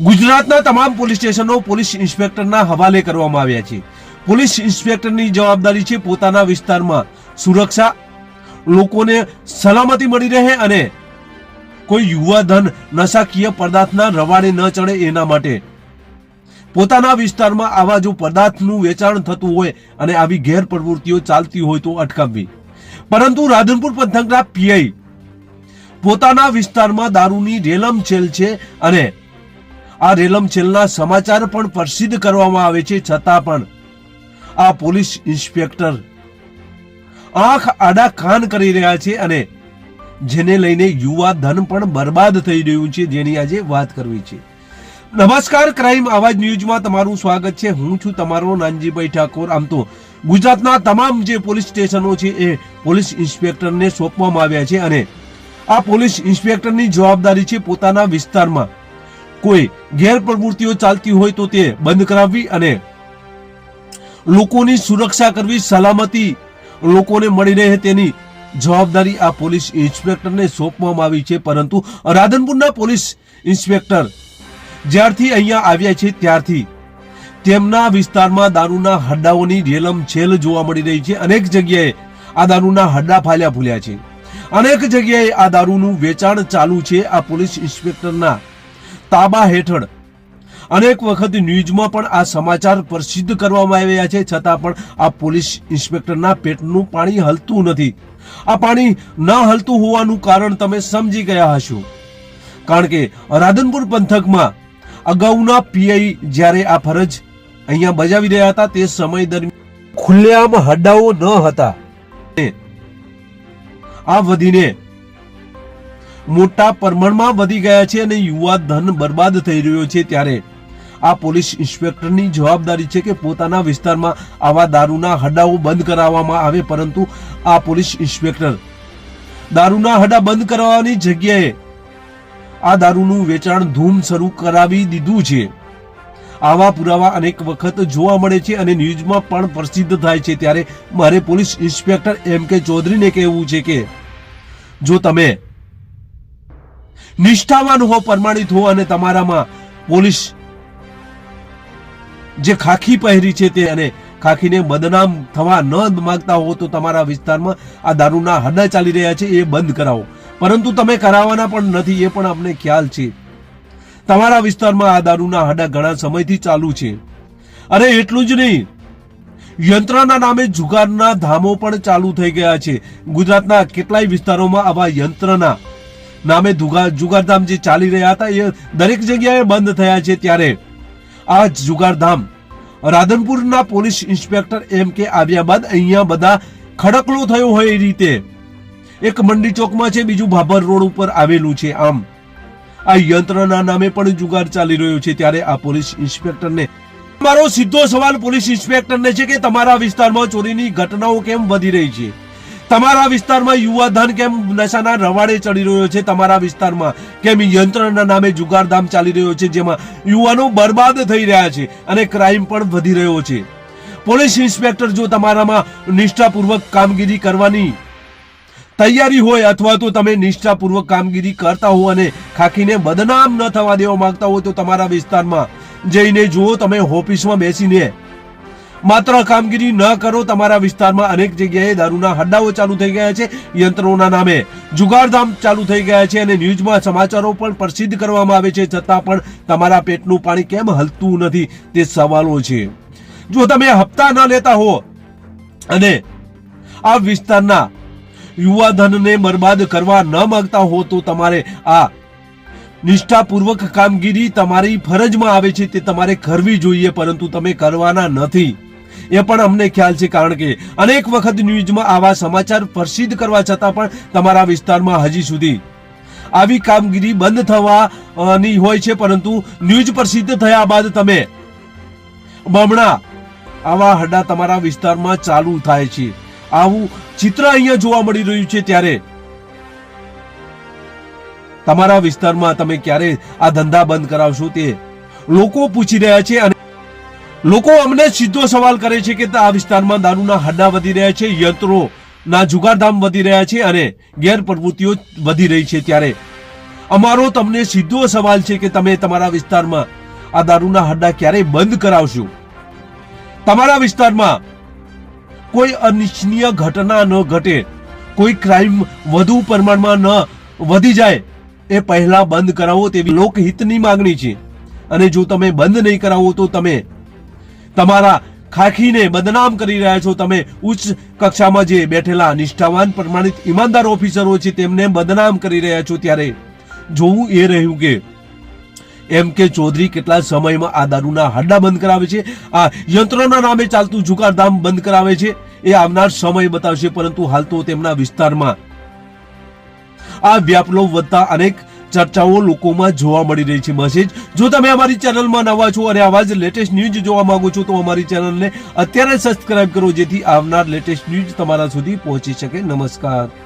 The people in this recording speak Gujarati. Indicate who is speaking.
Speaker 1: ગુજરાતના તમામ પોલીસ સ્ટેશનો પોલીસ ઇન્સ્પેક્ટરના હવાલે કરવામાં આવ્યા છે. પોલીસ ઇન્સ્પેક્ટરની જવાબદારી છે પોતાના વિસ્તારમાં સુરક્ષા, લોકોને સલામતી મળી રહે અને કોઈ યુવા ધન નશાકીય પદાર્થના રવાડે ન ચડે એના માટે. પોતાના વિસ્તારમાં આવા જો પદાર્થનું વેચાણ થતું હોય અને આવી ગેરપ્રવૃત્તિઓ ચાલતી હોય તો અટકાવવી. પરંતુ રાધનપુર પંથકના પીઆઈ પોતાના વિસ્તારમાં દારૂની રેલમ છેલ છે અને આ રેલમછેલના સમાચાર પણ પ્રસિદ્ધ કરવામાં આવે છે, છતાં પણ. આ પોલીસ ઇન્સ્પેક્ટર આંખ આડા કાન કરી રહ્યા છે અને જેને લઈને યુવા ધન પણ બરબાદ થઈ રહ્યું છે, જેની આજે વાત કરવી છે. નમસ્કાર, ક્રાઇમ આવાજ ન્યૂઝમાં તમારું સ્વાગત છે. હું છું તમારો નાનજીભાઈ ઠાકોર. આમ તો ગુજરાતના તમામ જે પોલીસ સ્ટેશનો છે, એ પોલીસ ઇન્સ્પેક્ટરને સોંપવામાં આવ્યા છે અને આ પોલીસ ઇન્સ્પેક્ટરની જવાબદારી છે પોતાના વિસ્તારમાં કોઈ ગેરપ્રવૃત્તિઓ ચાલતી હોય તો તે બંધ કરાવવી અને લોકોની સુરક્ષા કરવી સલામતી લોકોને મળી રહે તેની જવાબદારી આ પોલીસ ઇન્સ્પેક્ટરને સોંપવામાં આવી છે. પરંતુ રાધનપુરના પોલીસ ઇન્સ્પેક્ટર જ્યારથી અહીંયા આવ્યા છે ત્યારથી તેમના વિસ્તારમાં દારૂના હડ્ડાઓની રેલમ છેલ જોવા મળી રહી છે. અનેક જગ્યાએ આ દારૂના હડ્ડા ફાલ્યા ફૂલ્યા છે. અનેક જગ્યાએ આ દારૂનું વેચાણ ચાલુ છે. આ પોલીસ ઇન્સ્પેક્ટરના તાબા હેઠળ. અનેક વખત ન્યૂઝમાં પણ આ સમાચાર પ્રસિદ્ધ કરવામાં આવ્યા છે. છતાં પણ આ પોલીસ ઇન્સ્પેક્ટરના પેટનું પાણી હલતું નથી. આ પાણી ન હલતું હોવાનું કારણ તમે સમજી ગયા હશો. કારણ કે રાધનપુર પંથકમાં અગાઉના પીઆઈ જ્યારે આ ફરજ અહીંયા બજાવી રહ્યા હતા તે સમય દરમિયાન ખુલ્લેઆમ હડ્ડાઓ ન હતા. આ વધીને મોટા પ્રમાણમાં વધી ગયા છે અને યુવા ધન બરબાદ થઈ રહ્યો છે ત્યારે. આ પોલીસ ઇન્સ્પેક્ટરની જવાબદારી છે કે પોતાના વિસ્તારમાં આવા દારૂના હડાઓ બંધ કરાવવામાં આવે, પરંતુ આ પોલીસ ઇન્સ્પેક્ટર દારૂના હડા બંધ કરાવવાની જગ્યાએ આ દારૂનું વેચાણ ધૂમ શરૂ કરાવી દીધું છે. આવા પુરાવા અનેક વખત જોવા મળે છે અને ન્યૂઝમાં પણ પ્રસિદ્ધ થાય છે. ત્યારે મારે પોલીસ ઇન્સ્પેક્ટર એમ કે ચૌધરીને કહેવું છે કે, જો તમે નિષ્ઠાવાન હો, પ્રમાણિત હો અને તમારામાં પોલીસ જે ખાખી પહેરી છે તે અને ખાખીને બદનામ થવા ન માગતા હો તો તમારા વિસ્તારમાં આ દારૂના હડા ચાલી રહ્યા છે, એ બંધ કરાવો. પરંતુ તમે કરાવવાના પણ નથી, એ પણ અમને ખ્યાલ છે. તમારા વિસ્તારમાં આ દારૂના હડા ઘણા સમયથી ચાલુ છે. અરે, એટલું જ નહીં. યંત્રના નામે જુગારના ધામો પણ ચાલુ થઈ ગયા છે. ગુજરાતના કેટલાય વિસ્તારોમાં આવા યંત્રના નામે જુગાર જુગારધામ જે ચાલી રહ્યા હતા, એ દરેક જગ્યાએ બંધ થયા છે ત્યારે. આ જુગારધામ. રાધનપુરના પોલીસ ઇન્સ્પેક્ટર એમ કે આવ્યા બાદ અહીંયા બધા ખડકલો થયો હોય એ રીતે. એક મંડી ચોકમાં છે, બીજું ભાભર રોડ ઉપર આવેલું છે આમ. આ યંત્રના નામે પણ જુગાર ચાલી રહ્યો છે ત્યારે આ પોલીસ ઇન્સ્પેક્ટરને મારો સીધો સવાલ પોલીસ ઇન્સ્પેક્ટરને છે કે તમારા વિસ્તારમાં ચોરીની ઘટનાઓ કેમ વધી રહી છે? તમારા વિસ્તારમાં યુવાધન કેમ નશાના રવાડે ચડી રહ્યો છે? તમારા વિસ્તારમાં કેમ યંત્રના નામે જુગારધામ ચાલી રહ્યો છે, જેમાં યુવાનો બરબાદ થઈ રહ્યા છે અને ક્રાઇમ પણ વધી રહ્યો છે? પોલીસ ઇન્સ્પેક્ટર, જો તમારામાં નિષ્ઠાપૂર્વક કામગીરી કરવાની તૈયારી હોય અથવા તો તમે નિષ્ઠાપૂર્વક કામગીરી કરતા હો અને ખાખીને બદનામ ન થવા દેવા માંગતા હો, તો તમારા વિસ્તારમાં જઈને જુઓ, તમે ઓફિસમાં બેસીને માત્ર કામગીરી ન કરો, તમારા વિસ્તારમાં અનેક જગ્યાએ દારૂના હડ્ડાઓ ચાલુ થઈ ગયા છે, યંત્રોના નામે. જુગારધામ ચાલુ થઈ ગયા છે અને ન્યૂઝમાં સમાચારો પણ પ્રસિદ્ધ કરવામાં આવે છે, છતાં પણ તમારા પેટનું પાણી કેમ હલતું નથી, તે સવાલો છે. જો તમે હપ્તા ન લેતા હો અને આ વિસ્તારના યુવા ધનને બરબાદ કરવા ન માંગતા હો, તો તમારે આ નિષ્ઠાપૂર્વક કામગીરી તમારી ફરજમાં આવે છે, તે તમારે કરવી જોઈએ, પરંતુ તમે કરવાના નથી. એ પણ અમને ખ્યાલ છે, કારણ કે અનેક વખત ન્યૂઝમાં આવા સમાચાર પ્રસિદ્ધ કરવા છતાં પણ તમારા વિસ્તારમાં હજી સુધી આવી કામગીરી બંધ થવાની હોય છે, પરંતુ ન્યૂઝ પ્રસિદ્ધ થયા બાદ તમે બમણા આવા હડા તમારા વિસ્તારમાં ચાલુ થાય છે. આવું ચિત્ર અહીંયા જોવા મળી રહ્યું છે ત્યારે તમારા વિસ્તારમાં તમે ક્યારે આ ધંધા બંધ કરાવશો તે લોકો પૂછી રહ્યા છે અને લોકો અમને સીધો સવાલ કરે છે કે આ વિસ્તારમાં દારૂના હડ્ડા વધી રહ્યા છે યંત્રો ના જુગારધામ વધી રહ્યા છે અને ગેરપ્રવૃત્તિઓ વધી રહી છે ત્યારે. અમારો તમને સીધો સવાલ છે કે તમે તમારા વિસ્તારમાં આ દારૂના હડ્ડા ક્યારે બંધ કરાવશો? તમારા વિસ્તારમાં કોઈ અનિચ્છનીય ઘટના ન ઘટે, કોઈ ક્રાઇમ વધુ પ્રમાણમાં ન વધી જાય, એ પહેલા બંધ કરાવો તેવી લોકહિતની માંગણી છે. અને જો તમે બંધ નહીં કરાવો તો તમે તમારા ખાખીને બદનામ કરી રહ્યા છો. તમે ઉચ્ચ કક્ષામાં જે બેઠેલા નિષ્ઠાવાન, પ્રમાણિત ઈમાનદાર ઓફિસરો છે, તેમને બદનામ કરી રહ્યા છો. ત્યારે જોવું એ રહ્યું કે એમ કે ચૌધરી કેટલા સમયમાં આ દારૂના હડ્ડા બંધ કરાવે છે? આ યંત્રોના નામે ચાલતું જુગારધામ બંધ કરાવે છે? એ આવનાર સમય બતાવશે, પરંતુ હાલ તો તેમના વિસ્તારમાં આ વ્યાપલો વધતા અનેક ચર્ચાઓ લોકોમાં જોવા મળી રહી છે. મેસેજ જો તમે અમારી ચેનલમાં નવા છો અને આવા જ લેટેસ્ટ ન્યૂઝ જોવા માંગો છો, તો અમારી ચેનલને અત્યારે સબસ્ક્રાઇબ કરો, જેથી આવનાર લેટેસ્ટ ન્યૂઝ તમારા સુધી પહોંચી શકે. નમસ્કાર.